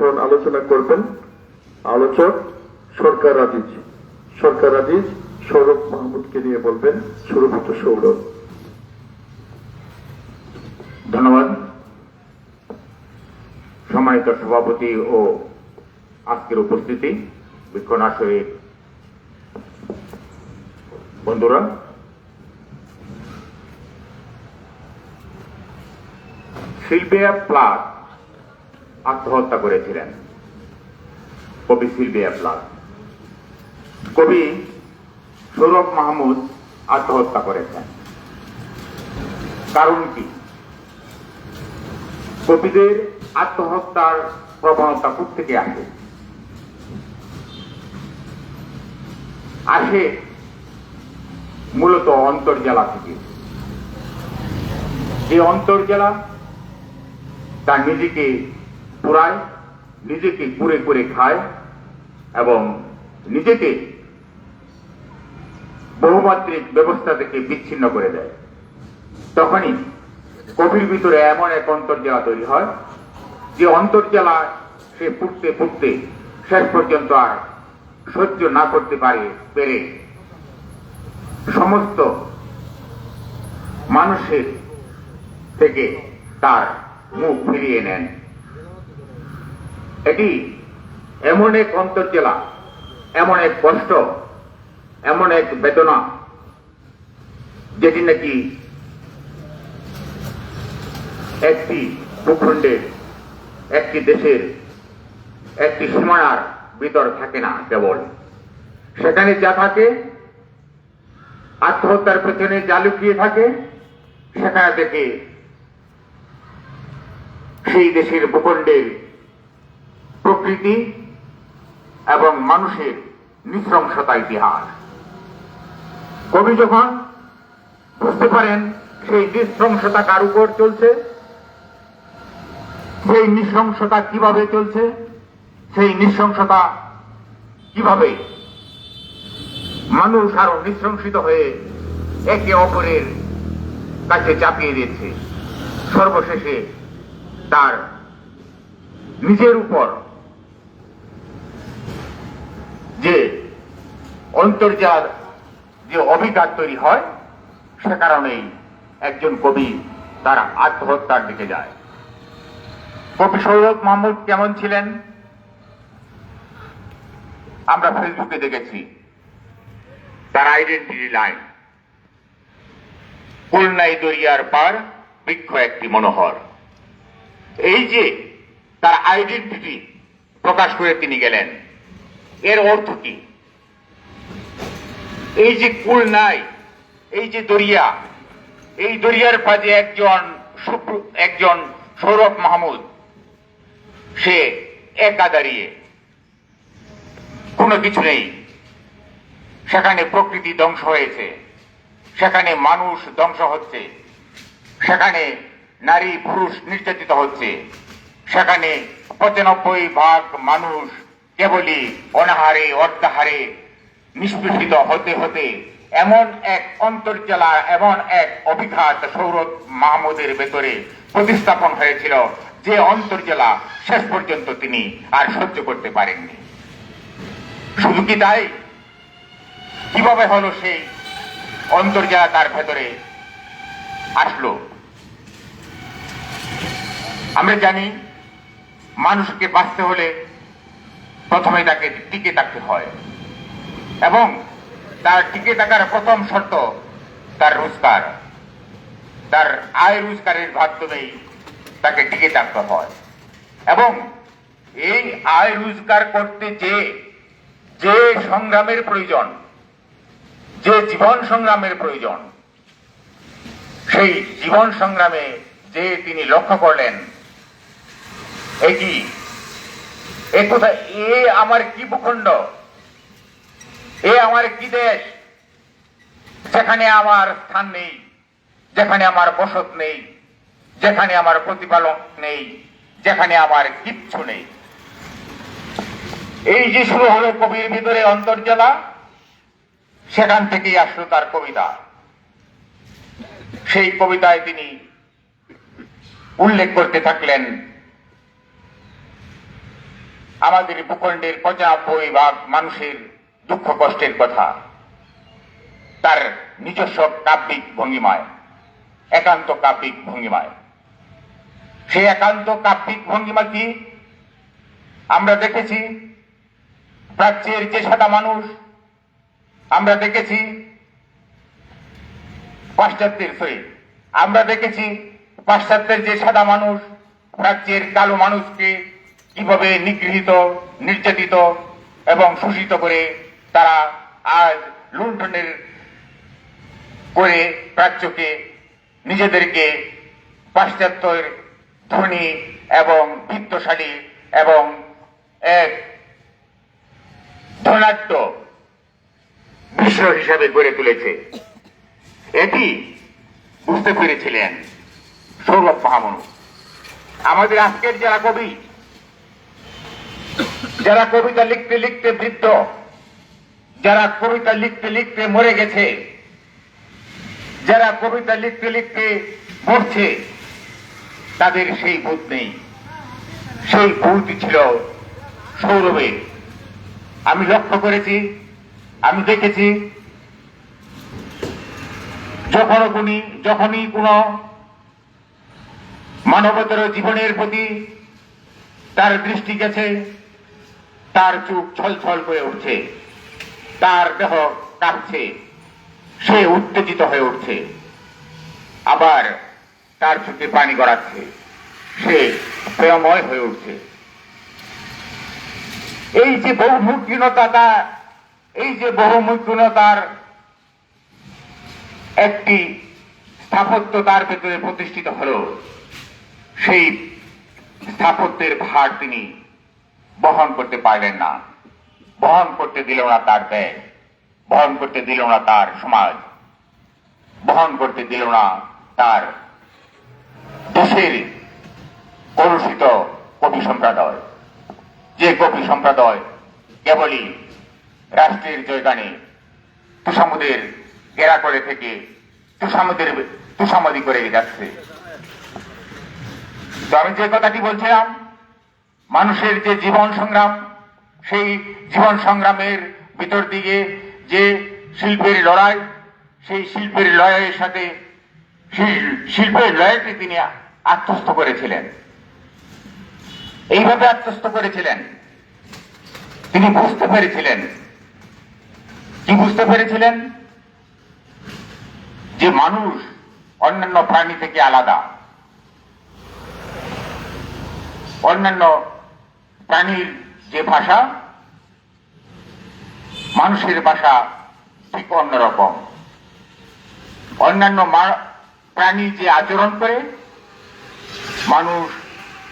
এখন আলোচনা করবেন আলোচক সরকার আজিজ সরকার আজিজ সৌরভ মাহমুদকে নিয়ে বলবেন সুরভিত সৌরভ ধন্যবাদ। সম্মানিত সভাপতি ও আজকের উপস্থিতি বৃক্ষণ বন্ধুরা সিলভিয়া প্লাস আত্মহত্যা করেছিলেন। কবি সিলভিয়া প্লাস কবি সৌরভ মাহমুদ আত্মহত্যা করেছেন। কারণ কি? কবিদের আত্মহত্যার প্রবণতা থেকে আসে? আসে মূলত অন্তর্জেলা থেকে। যে অন্তর্জেলা তার নিজেকে পুরায় নিজেকে কুরে করে খায় এবং নিজেকে বহুমাত্রিক ব্যবস্থা থেকে বিচ্ছিন্ন করে দেয়। তখনই কবির ভিতরে এমন এক অন্তর্জেলা তৈরি হয় যে অন্তর্জেলা সে ফুটতে ফুটতে শেষ পর্যন্ত আর সহ্য না করতে পারে, পেরে। সমস্ত মানুষের থেকে তার মুখ ফিরিয়ে নেন। এটি এমন এক অন্তর্জেলা, এমন এক কষ্ট এমন এক বেদনা, যেটি নাকি একটি ভূখণ্ডের, একটি দেশের, একটি সীমানার ভিতর থাকে না কেবল। সেখানে যা থাকে, আত্মহত্যার পেছনে যা লুকিয়ে থাকে, সেখানে থেকে সেই দেশের ভূখণ্ডের প্রকৃতি এবং মানুষের নৃশংসতা ইতিহাস। কবি যখন বুঝতে পারেন সেই নৃশংসতা কার উপর চলছে, সেই নৃশংসতা কীভাবে চলছে, সেই নৃশংসতা কীভাবে মানুষ আরও নৃশংসিত হয়ে একে অপরের কাছে চাপিয়ে দিচ্ছে, সর্বশেষে তার নিজের উপর যে অন্তর্জাল যে অভিঘাত তৈরি হয়, সে কারণেই একজন কবি তার আত্মহত্যার দিকে যায়। কবি সৌরভ মাহমুদ কেমন ছিলেন? আমরা ফেসবুকে দেখেছি তার আইডেন্টিটি লাইন খুলনাই দরিয়ার পার বৃক্ষ একটি মনোহর। এই যে তার আইডেন্টিটি প্রকাশ করে তিনি গেলেন এর অর্থ কি? এই যে কুল নাই, এই যে দরিয়া, এই দরিয়ার পাজে একজন একজন সৌরভ মাহমুদ, সে একা দাঁড়িয়ে কোনো কিছু নেই। সেখানে প্রকৃতি ধ্বংস হয়েছে, সেখানে মানুষ ধ্বংস হচ্ছে, সেখানে নারী, পুরুষ নির্যাতিত হচ্ছে, সেখানে পঁচানব্বই ভাগ মানুষ কেবলই অনাহারে অর্ধাহারে নিষ্পেষিত হতে হতে এমন এক অন্তর্জেলা, এমন এক অভিঘাত সৌরভ মাহমুদের ভেতরে প্রতিস্থাপন হয়েছিল যে অন্তর্জেলা শেষ পর্যন্ত তিনি আর সহ্য করতে পারেননি। শুধু কি তাই? কীভাবে হলো সেই অন্তর্জেলা তার ভেতরে আসলো? আমরা জানি মানুষকে বাঁচতে হলে প্রথমে তাকে টিকে থাকতে হয়। এবং তার টিকে থাকার প্রথম শর্ত তার রোজগার। তার আয় রোজগারের মাধ্যমেই তাকে টিকে থাকতে হয়। এবং এই আয় রোজগার করতে যে যে সংগ্রামের প্রয়োজন, যে জীবন সংগ্রামের প্রয়োজন, সেই জীবন সংগ্রামে যে তিনি লক্ষ্য করলেন, এটি এ কোথায়? এ আমার কি ভূখণ্ড? এ আমার কি দেশ? যেখানে আমার স্থান নেই, যেখানে আমার বসত নেই, যেখানে আমার প্রতিপালক নেই, যেখানে আমার কিচ্ছু নেই। এই যে শুরু হলো কবির ভিতরে অন্তর্জলা, সেখান থেকেই আসলো তার কবিতা। সেই কবিতায় তিনি উল্লেখ করতে থাকলেন আমাদের ভূখণ্ডের পঁচানব্বই ভাগ মানুষের দুঃখ কষ্টের কথা। তার নিজস্ব কাব্যিক ভঙ্গিমায়, একান্ত কাব্যিক ভঙ্গিমায়। সেই একান্ত কাব্যিক ভঙ্গিমা কি আমরা দেখেছি প্রাচ্যের যে সাদা মানুষ, আমরা দেখেছি, পাশ্চাত্যের সরি আমরা দেখেছি, পাশ্চাত্যের যে সাদা মানুষ প্রাচ্যের কালো মানুষকে কীভাবে নিগৃহীত, নির্যাতিত এবং শোষিত করে তারা আজ লুণ্ঠনের করে প্রাচ্যকে নিজেদেরকে পাশ্চাত্যের ধনী এবং বিত্তশালী এবং এক ধনাঢ্য বিশ্ব হিসাবে গড়ে তুলেছে। এটি বুঝতে পেরেছিলেন সৌরভ মাহমুদ আমাদের আজকের যারা কবি যারা কবিতা লিখতে লিখতে বৃদ্ধ, যারা কবিতা লিখতে লিখতে মরে গেছে, যারা কবিতা লিখতে লিখতে মরছে, তাদের সেই বোধ নেই। সেই বুদ্ধি ছিল সৌরভের আমি লক্ষ্য করেছি, আমি দেখেছি যখন কোনি যখনই কোন মানবতার জীবনের প্রতি তার দৃষ্টি গেছে তার চোখ ছলছল হয়ে উঠছে। তার দেহ কাঁপছে। সে উত্তেজিত হয়ে উঠছে। আবার তার চোখে পানি গড়াচ্ছে। সে প্রেমময় হয়ে উঠছে। এই যে বহুমুখীনতা তার, এই যে বহুমুখীনতার একটি স্থাপত্য তার ভেতরে প্রতিষ্ঠিত হলো, সেই স্থাপত্যের ভার তিনি বহন করতে পারলেন না। বহন করতে দিল না তার ব্যয়, বহন করতে দিল না তার সমাজ, বহন করতে দিল না তার দেশের কলুষিত কবি সম্প্রদায়। যে কবি সম্প্রদায় কেবলই রাষ্ট্রের জয়গানে তুষামুদের ঘেরা করে থেকে তুষামুদের, তুষামদি করে যাচ্ছে। আমি যে কথাটি বলছিলাম মানুষের যে জীবন সংগ্রাম, সেই জীবন সংগ্রামের ভিতর দিকে যে শিল্পের লড়াই, সেই শিল্পের লড়াইয়ের সাথে শিল- শিল্পের লড়াইটি তিনি আত্মস্থ করেছিলেন। এইভাবে আত্মস্থ করেছিলেন। তিনি বুঝতে পেরেছিলেন। কি বুঝতে পেরেছিলেন? যে মানুষ অন্যান্য প্রাণী থেকে আলাদা। অন্যান্য প্রাণীর যে ভাষা, মানুষের ভাষা ঠিক অন্যরকম অন্যান্য প্রাণী যে আচরণ করে, মানুষ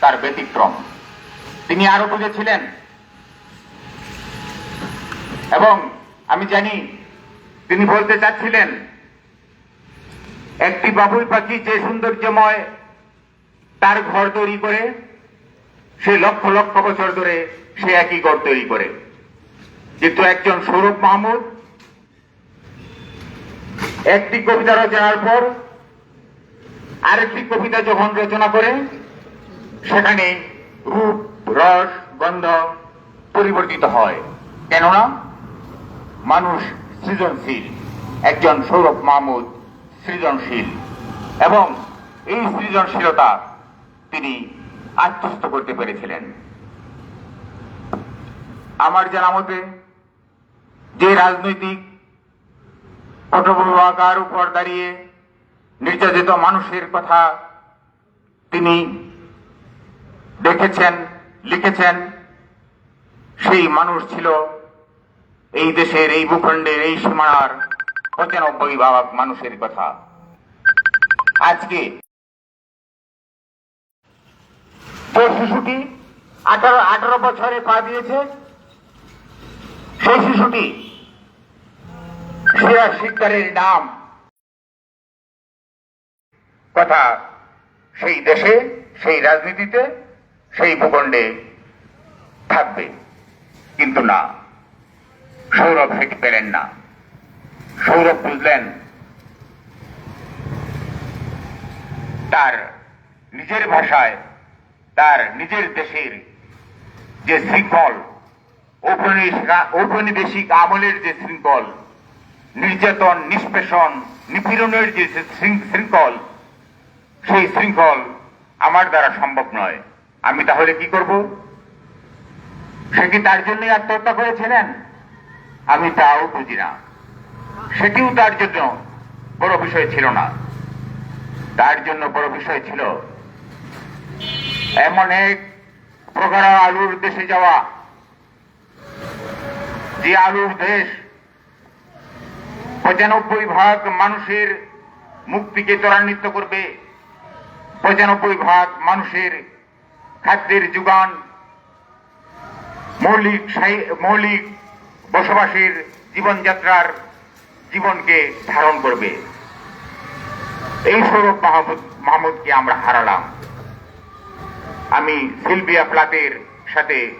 তার ব্যতিক্রম। তিনি আরও বুঝেছিলেন। এবং আমি জানি, তিনি বলতে চাচ্ছিলেন, একটি বাবুই পাখি যে সৌন্দর্যময় তার ঘর তৈরি করে সে লক্ষ লক্ষ বছর ধরে সে একই ঘর তৈরি করে। কিন্তু একজন সৌরভ মাহমুদ একটি কবিতা রচনার পর আরেকটি কবিতা যখন রচনা করে, সেখানে রূপ, রস, গন্ধ পরিবর্তিত হয়। কেননা মানুষ সৃজনশীল, একজন সৌরভ মাহমুদ সৃজনশীল এবং এই সৃজনশীলতা তিনি আত্মস্থ করতে পেরেছিলেন। আমার জানা মতে, যে রাজনৈতিক পটভূমিকার উপর দাঁড়িয়ে নির্যাতিত মানুষের কথা তিনি দেখেছেন, লিখেছেন, সেই মানুষ ছিল এই দেশের, এই ভূখণ্ডের, এই সীমানার পঁচানব্বই ভাগ মানুষের কথা। আজকে যে শিশুটি আঠারো আঠারো বছরে পা দিয়েছে। সেই শিশুটি সেরা শিক্ষারের নাম। কথা সেই দেশে, সেই রাজনীতিতে, সেই ভূখণ্ডে থাকবে। কিন্তু না, সৌরভ হেঁটে পেলেন না। সৌরভ বুঝলেন, তার নিজের ভাষায় তার নিজের দেশের যে শৃঙ্খল, ঔপনিবেশিক- আমলের যে শৃঙ্খল, নির্যাতন, নিষ্পেষণ, নিপীড়নের যে শৃঙ্খল, সেই শৃঙ্খল আমার দ্বারা সম্ভব নয়। আমি তাহলে কি করব? সে কি তার জন্যই আত্মহত্যা করেছিলেন? আমি তাও বুঝি না। সেটিও তার জন্য বড় বিষয় ছিল না। তার জন্য বড় বিষয় ছিল এমন এক প্রগাঢ় আলুর দেশে যাওয়া। যে আলুর দেশ পঁচানব্বই ভাগ মানুষের মুক্তিকে ত্বরান্বিত করবে, পঁচানব্বই ভাগ মানুষের খাদ্যের যোগান, মৌলিক মৌলিক বসবাসের জীবনযাত্রার জীবনকে ধারণ করবে। এই সৌরভ মাহমুদ, মাহমুদকে আমরা হারালাম। আমি সিলভিয়া প্লাতের সাথে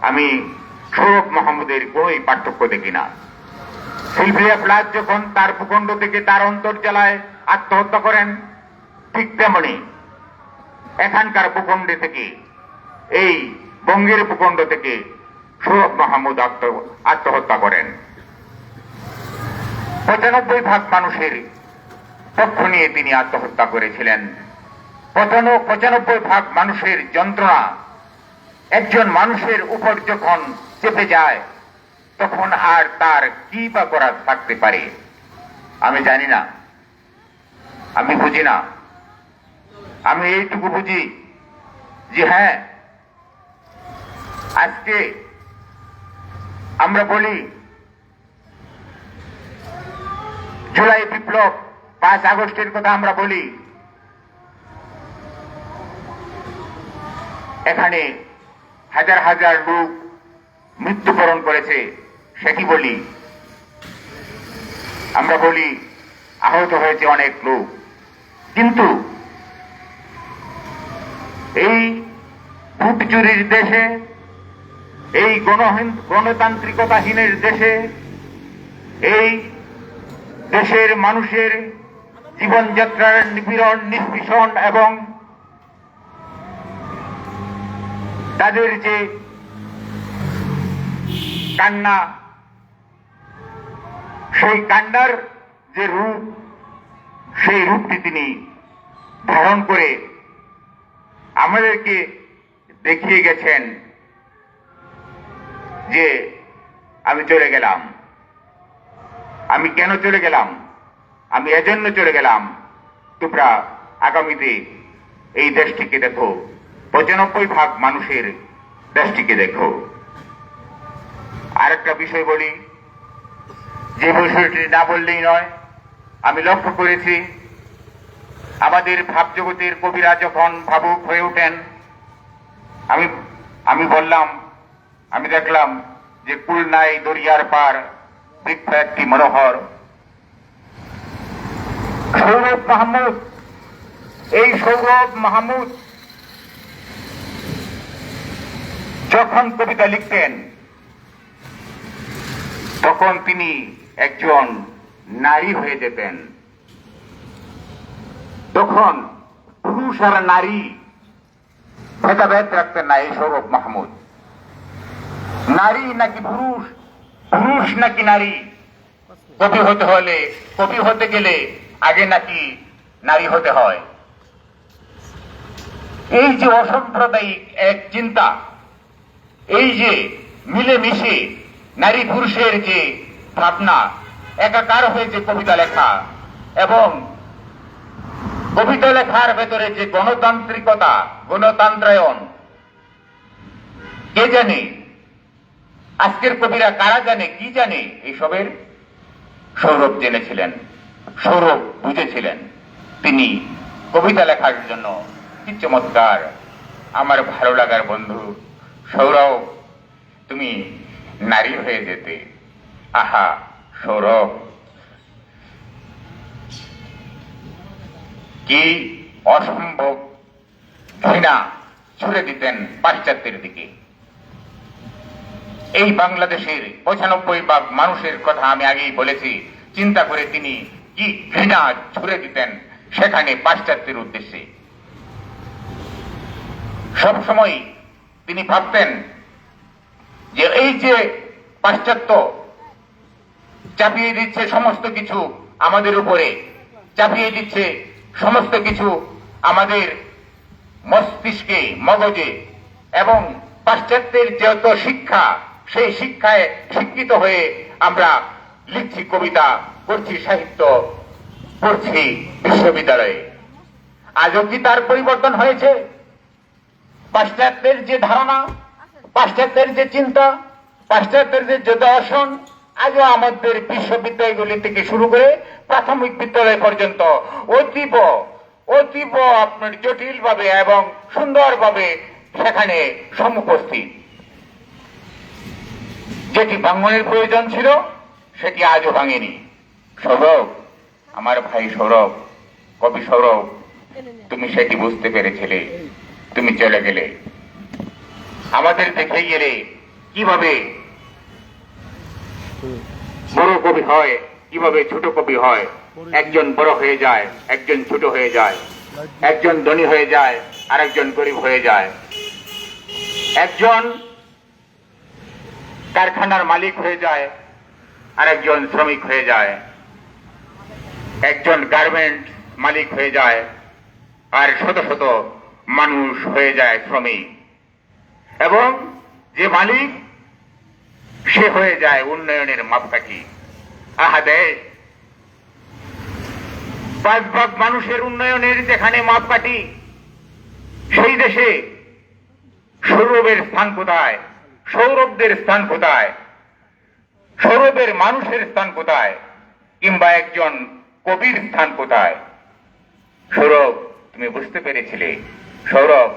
আমি সৌরভ মাহমুদের কোনোই পার্থক্য দেখি না। সিলভিয়া প্লাত যখন তার ভূখণ্ড থেকে তার অন্তর্জলায় আত্মহত্যা করেন, ঠিক তেমনি এখানকার ভূখণ্ডে থেকে, এই বঙ্গের ভূখণ্ড থেকে সৌরভ মাহমুদ আত্ম- আত্মহত্যা করেন। পঁচানব্বই ভাগ মানুষের পক্ষ নিয়ে তিনি আত্মহত্যা করেছিলেন। পঁচানো- পঁচানব্বই ভাগ মানুষের যন্ত্রণা। একজন মানুষের উপর যখন চেপে যায়, তখন আর তার কি বা করার থাকতে পারে? আমি জানি না। আমি বুঝি না। আমি এইটুকু বুঝি যে হ্যাঁ আজকে আমরা বলি, জুলাই বিপ্লব পাঁচ আগস্টের কথা আমরা বলি। এখানে হাজার হাজার লোক মৃত্যুবরণ করেছে, সে কি বলি? আমরা বলি, আহত হয়েছে অনেক লোক। কিন্তু এই ভোট চুরির দেশে, এই গণতান্ত্রিকতাহীনের দেশে, এই দেশের মানুষের জীবনযাত্রার নিপীড়ন নিষ্পীষণ এবং তাদের যে কান্না, সেই কান্নার যে রূপ, সেই রূপটি তিনি ধারণ করে আমাদেরকে দেখিয়ে গেছেন যে আমি চলে গেলাম। আমি কেন চলে গেলাম? আমি এজন্য চলে গেলাম। তোমরা আগামীতে এই দেশটিকে দেখো। পঁচানব্বই ভাগ মানুষের দেশটিকে দেখো। আরেকটা বিষয় বলি, যে বিষয়টি না বললেই নয়, আমি লক্ষ্য করেছি, আমাদের ভাবজগতের কবিরা যখন ভাবুক হয়ে ওঠেন, আমি আমি বললাম, আমি দেখলাম যে কুল নাই দরিয়ার পার বৃক্ষ একটি মনোহর। সৌরভ মাহমুদ, এই সৌরভ মাহমুদ যখন কবিতা লিখতেন, তখন তিনি একজন নারী হয়ে যেতেন। তখন পুরুষ আর নারী ভেদাভেদ রাখতেন না এই সৌরভ মাহমুদ। নারী নাকি পুরুষ পুরুষ নাকি নারী? কবি হতে হলে, কবি হতে গেলে আগে নাকি নারী হতে হয়। এই যে অসাম্প্রদায়িক এক চিন্তা এই যে মিলেমিশে নারী পুরুষের যে ভাবনা, একাকার হয়ে যে কবিতা লেখা এবং কবিতা লেখার ভেতরে যে গণতান্ত্রিকতা, গণতান্ত্রায়ন, কে জানে? আজকের কবিরা কারা জানে, কি জানে? এইসবের সৌরভ জেনেছিলেন, সৌরভ বুঝেছিলেন। তিনি কবিতা লেখার জন্য কি চমৎকার, আমার ভালো লাগার বন্ধু। সৌরভ, তুমি নারী হয়ে যেতে। আহা, সৌরভ। কি অসম্ভব। ঘৃণা ছুড়ে দিতেন পাশ্চাত্যের দিকে। এই বাংলাদেশের পঁচানব্বই ভাগ মানুষের কথা আমি আগেই বলেছি। চিন্তা করে তিনি কি ঘৃণা ছুড়ে দিতেন সেখানে পাশ্চাত্যের উদ্দেশ্যে। সবসময় তিনি ভাবতেন যে এই যে পাশ্চাত্য চাপিয়ে দিচ্ছে সমস্ত কিছু আমাদের উপরে, চাপিয়ে দিচ্ছে সমস্ত কিছু আমাদের মস্তিষ্কে, মগজে, এবং পাশ্চাত্যের যত শিক্ষা, সেই শিক্ষায় শিক্ষিত হয়ে আমরা লিখছি, কবিতা করছি সাহিত্য পড়ছি বিশ্ববিদ্যালয়ে। আজও কি তার পরিবর্তন হয়েছে? পাশ্চাত্যের যে ধারণা, পাশ্চাত্যের যে চিন্তা, পাশ্চাত্যের যে দর্শন আজও আমাদের বিশ্ববিদ্যালয়গুলি থেকে শুরু করে প্রাথমিক বিদ্যালয় পর্যন্ত অতীব অতীব আপনার জটিল ভাবে এবং সুন্দরভাবে সেখানে সমুপস্থিত যেটি ভাঙনের প্রয়োজন ছিল, সেটি আজও ভাঙেনি। সৌরভ, আমার ভাই সৌরভ, কবি সৌরভ, তুমি সেটি বুঝতে পেরেছিলে। তুমি চলে গেলে। আমাদের দেখে গেলে কীভাবে বড় কবি হয়, কীভাবে ছোট কবি হয়। একজন বড় হয়ে যায়, একজন ছোট হয়ে যায়। একজন ধনী হয়ে যায় আর একজন গরিব হয়ে যায়। একজন কারখানার মালিক হয়ে যায় আর একজন শ্রমিক হয়ে যায়। একজন গার্মেন্ট মালিক হয়ে যায়, আর শত শত মানুষ হয়ে যায় শ্রমিক। এবং যে মালিক, সে হয়ে যায় উন্নয়নের মাপকাঠি। আহা দেশ পাঁচ ভাগ মানুষের উন্নয়নের যেখানে মাপকাঠি, সেই দেশে সৌরভের স্থান কোথায়? সৌরভদের স্থান কোথায়? সৌরভের মানুষের স্থান কোথায়? কিংবা একজন কবির স্থান কোথায়? সৌরভ, তুমি বুঝতে পেরেছিলে। সৌরভ,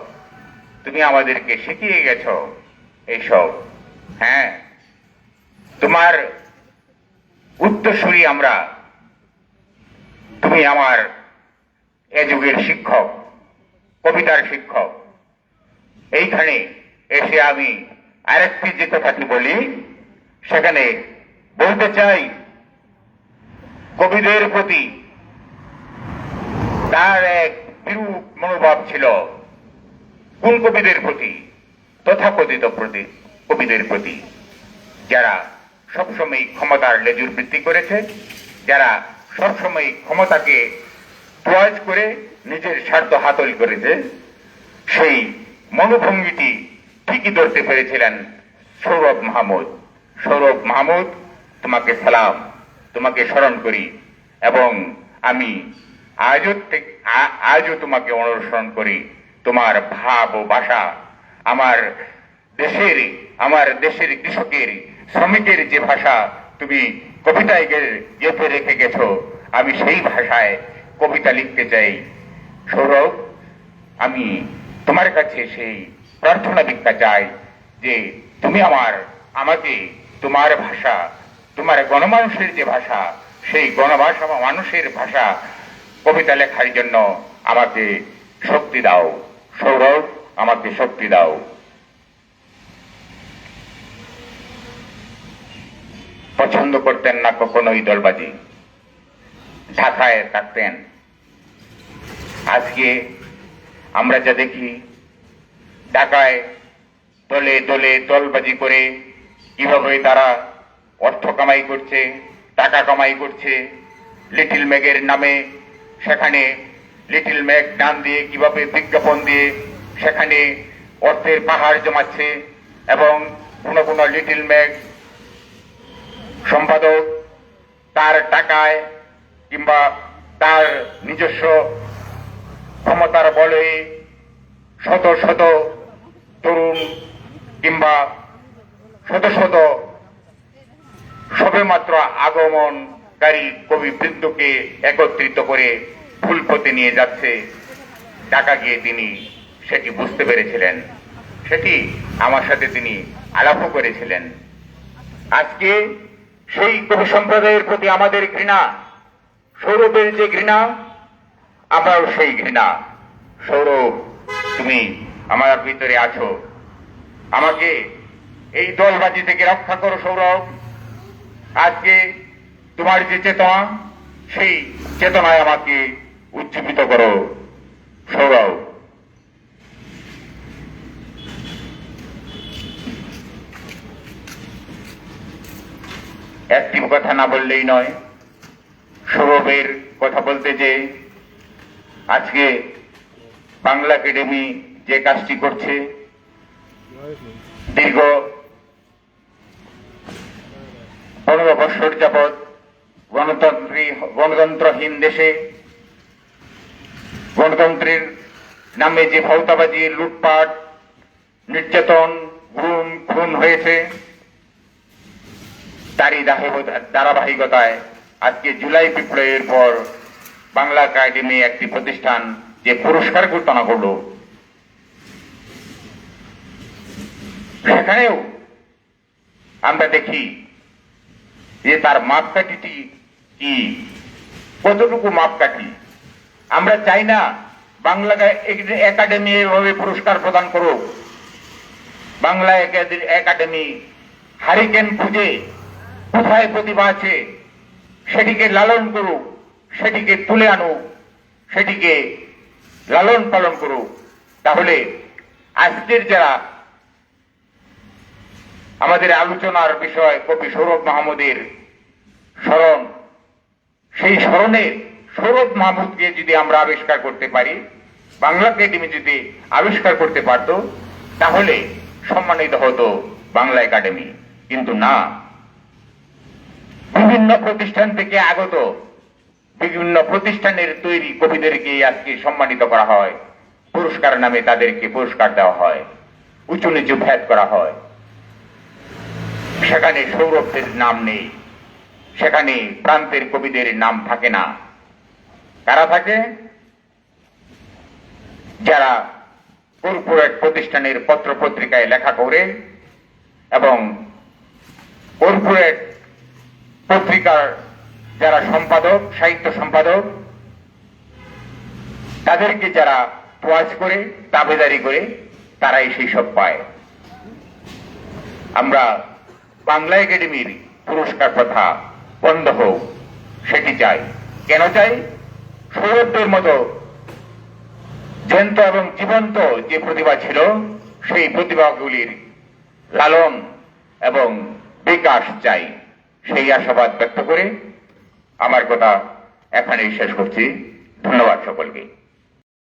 তুমি আমাদেরকে শিখিয়ে গেছো এইসব। হ্যাঁ তোমার উত্তরসূরি আমরা। তুমি আমার এ যুগের শিক্ষক, কবিতার শিক্ষক। এইখানে এসে আমি আরেকটি যে কথাটি বলি, সেখানে বলতে চাই, কবিদের প্রতি তার এক বিরূপ মনোভাব ছিল। কোন কবিদের প্রতি, তথাকথিত প্রতি, কবিদের প্রতি, যারা সবসময় ক্ষমতার লেজুর বৃদ্ধি করেছে, যারা সবসময় ক্ষমতাকে প্রয়াস করে নিজের স্বার্থ হাতল করেছে, সেই মনোভঙ্গিটি ঠিকই ধরতে পেরেছিলেন সৌরভ মাহমুদ। সৌরভ মাহমুদ, তোমাকে সালাম, তোমাকে স্মরণ করি, এবং আমি আজও আজও তোমাকে অনুসরণ করি। তোমার ভাব ও ভাষা আমার দেশের আমার দেশের কৃষকের, শ্রমিকের যে ভাষা তুমি কবিতায় গেঁথে রেখে গেছো, আমি সেই ভাষায় কবিতা লিখতে চাই। সৌরভ, আমি তোমার কাছে সেই প্রার্থনা ভিক্ষা চাই যে তুমি আমার, আমাকে তোমার ভাষা, তোমার গণমানুষের যে ভাষা, সেই গণভাষা মানুষের ভাষা কবিতা লেখার জন্য আমাকে শক্তি দাও। সৌরভ আমাকে শক্তি দাও। পছন্দ করতেন না কখনোই দলবাজি। ঢাকায় থাকতেন। আজকে আমরা যা দেখি, ঢাকায় দলে দলে দলবাজি করে কীভাবে তারা অর্থ কামাই করছে, টাকা কামাই করছে, লিটিল ম্যাগের নামে সেখানে লিটিল ম্যাগ নাম দিয়ে কীভাবে বিজ্ঞাপন দিয়ে সেখানে অর্থের পাহাড় জমাচ্ছে এবং কোনো কোনো লিটিল ম্যাগ সম্পাদক তার টাকায় কিংবা তার নিজস্ব ক্ষমতার বলে শত শত তরুণ কিংবা শত শত সবেমাত্র আগমনকারী কবি বৃন্দকে একত্রিত করে ফুলপথে নিয়ে যাচ্ছে। টাকা গিয়ে তিনি সেটি বুঝতে পেরেছিলেন। সেটি আমার সাথে তিনি আলাপও করেছিলেন। আজকে সেই কবি সম্প্রদায়ের প্রতি আমাদের ঘৃণা, সৌরভের যে ঘৃণা, আমরাও সেই ঘৃণা। সৌরভ, তুমি আমার ভিতরে আছো। আমাকে এই দলবাজি থেকে রক্ষা করো, সৌরভ। আজকে তোমার যে চেতনা, সেই চেতনায় আমাকে উজ্জীবিত করো, সরাও। একটি কথা না বললেই নয়, সৌরভের কথা বলতে যে আজকে বাংলা একাডেমি যে কাজটি করছে, দীর্ঘ পনেরো বছর যাবৎ গণতন্ত্রী গণতন্ত্রহীন দেশে গণতন্ত্রের নামে যে ভাওতাবাজি, লুটপাট, নির্যাতন, গুম, খুন হয়েছে, তারই ধারাবাহিকতায় আজকে জুলাই বিপ্লবের পর বাংলা একাডেমি একটি প্রতিষ্ঠান যে পুরস্কার ঘোষণা করল, সেখানেও আমরা দেখি যে তার মাপকাঠিটি কি? কতটুকু মাপকাঠি? আমরা চাই না বাংলা একাডেমি এভাবে পুরস্কার প্রদান করুক। বাংলা একাডে- একাডেমি হারিকেন খুঁজে কোথায় প্রতিভা আছে সেটিকে লালন করুক, সেটিকে তুলে আনুক, সেটিকে লালন পালন করুক। তাহলে আজকের যারা আমাদের আলোচনার বিষয় কবি সৌরভ মাহমুদের স্মরণ, সেই স্মরণে সৌরভ মাহমুদকে যদি আমরা আবিষ্কার করতে পারি বাংলা একাডেমি যদি আবিষ্কার করতে পারত, তাহলে সম্মানিত হতো বাংলা একাডেমি। কিন্তু না। বিভিন্ন প্রতিষ্ঠান থেকে আগত বিভিন্ন প্রতিষ্ঠানের তৈরি কবিদেরকে আজকে সম্মানিত করা হয়। পুরস্কার নামে তাদেরকে পুরস্কার দেওয়া হয়। উঁচু নিচু ভেদ করা হয়। সেখানে সৌরভের নাম নেই। সেখানে প্রান্তের কবিদের নাম থাকে না। কারা থাকে? যারা কর্পোরেট প্রতিষ্ঠানের পত্র পত্রিকায় লেখা করে এবং কর্পোরেট পত্রিকার যারা সম্পাদক, সাহিত্য সম্পাদক, তাদেরকে যারা তোয়াজ করে দাবেদারি করে, তারাই সেই সব পায়। আমরা বাংলা একাডেমির পুরস্কার প্রথা বন্ধ হোক, সেটি চাই। কেন চাই? সৌরভদের মতো জ্যান্ত এবং জীবন্ত যে প্রতিভা ছিল, সেই প্রতিভাগুলির লালন এবং বিকাশ চাই। সেই আশাবাদ ব্যক্ত করে আমার কথা এখানেই শেষ করছি। ধন্যবাদ সকলকে।